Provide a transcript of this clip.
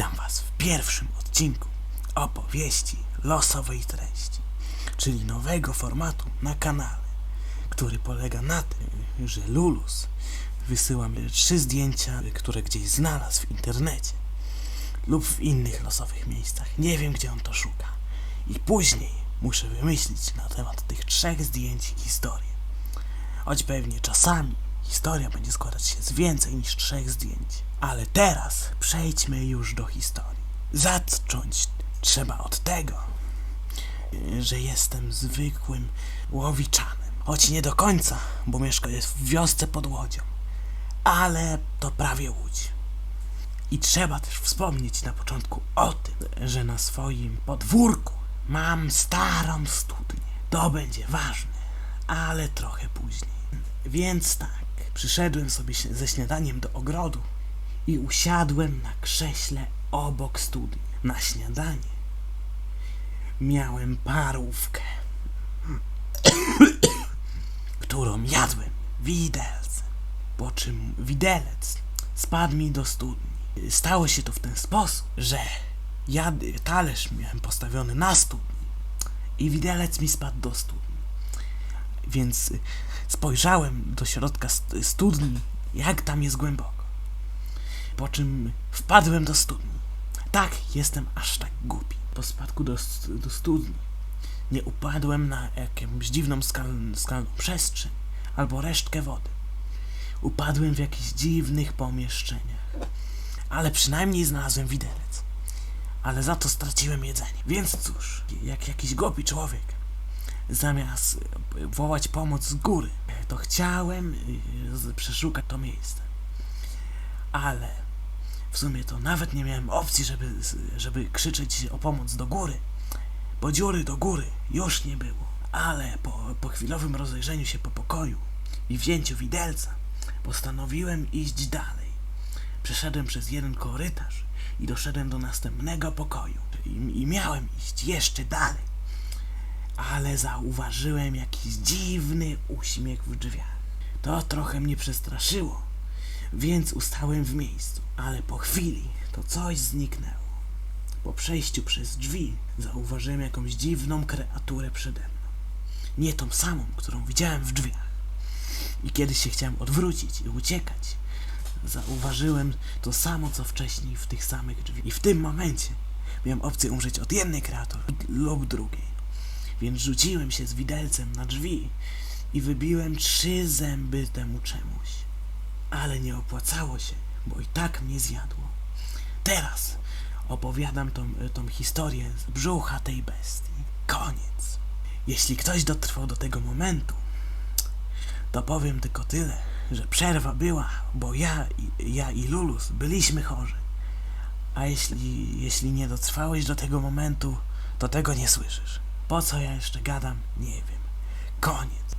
Witam Was w pierwszym odcinku opowieści losowej treści, czyli nowego formatu na kanale, który polega na tym, że Lulus wysyła mi trzy zdjęcia, które gdzieś znalazł w internecie lub w innych losowych miejscach. Nie wiem, gdzie on to szuka. I później muszę wymyślić na temat tych trzech zdjęć historię. Choć pewnie czasami historia będzie składać się z więcej niż trzech zdjęć. Ale teraz przejdźmy już do historii. Zacząć trzeba od tego, że jestem zwykłym łowiczanem. Choć nie do końca, bo mieszkam w wiosce pod Łodzią. Ale to prawie Łódź. I trzeba też wspomnieć na początku o tym, że na swoim podwórku mam starą studnię. To będzie ważne, ale trochę później. Więc tak, przyszedłem sobie ze śniadaniem do ogrodu i usiadłem na krześle obok studni. Na śniadanie miałem parówkę, którą jadłem widelcem, po czym widelec spadł mi do studni. Stało się to w ten sposób, że ja talerz miałem postawiony na studni i widelec mi spadł do studni. Więc spojrzałem do środka st- studni, jak tam jest głęboko. Po czym wpadłem do studni. Tak, jestem aż tak głupi. Po spadku do, do studni nie upadłem na jakąś dziwną skal- skalną przestrzeń albo resztkę wody. Upadłem w jakichś dziwnych pomieszczeniach. Ale przynajmniej znalazłem widelec. Ale za to straciłem jedzenie. Więc cóż, jak jakiś głupi człowiek, zamiast wołać pomoc z góry, to chciałem z- przeszukać to miejsce. Ale w sumie to nawet nie miałem opcji, żeby, żeby krzyczeć o pomoc do góry, bo dziury do góry już nie było. Ale po, po chwilowym rozejrzeniu się po pokoju i wzięciu widelca, postanowiłem iść dalej. Przeszedłem przez jeden korytarz i doszedłem do następnego pokoju. I, i miałem iść jeszcze dalej. Ale zauważyłem jakiś dziwny uśmiech w drzwiach. To trochę mnie przestraszyło, więc ustałem w miejscu. Ale po chwili to coś zniknęło. Po przejściu przez drzwi zauważyłem jakąś dziwną kreaturę przede mną. Nie tą samą, którą widziałem w drzwiach. I kiedy się chciałem odwrócić i uciekać, zauważyłem to samo, co wcześniej w tych samych drzwiach. I w tym momencie miałem opcję umrzeć od jednej kreatury lub drugiej. Więc rzuciłem się z widelcem na drzwi i wybiłem trzy zęby temu czemuś. Ale nie opłacało się, bo i tak mnie zjadło. Teraz opowiadam tą, tą historię z brzucha tej bestii. Koniec. Jeśli ktoś dotrwał do tego momentu, to powiem tylko tyle, że przerwa była, bo ja, i- ja i Lulus byliśmy chorzy. A jeśli, jeśli nie dotrwałeś do tego momentu, to tego nie słyszysz. Po co ja jeszcze gadam? Nie wiem. Koniec.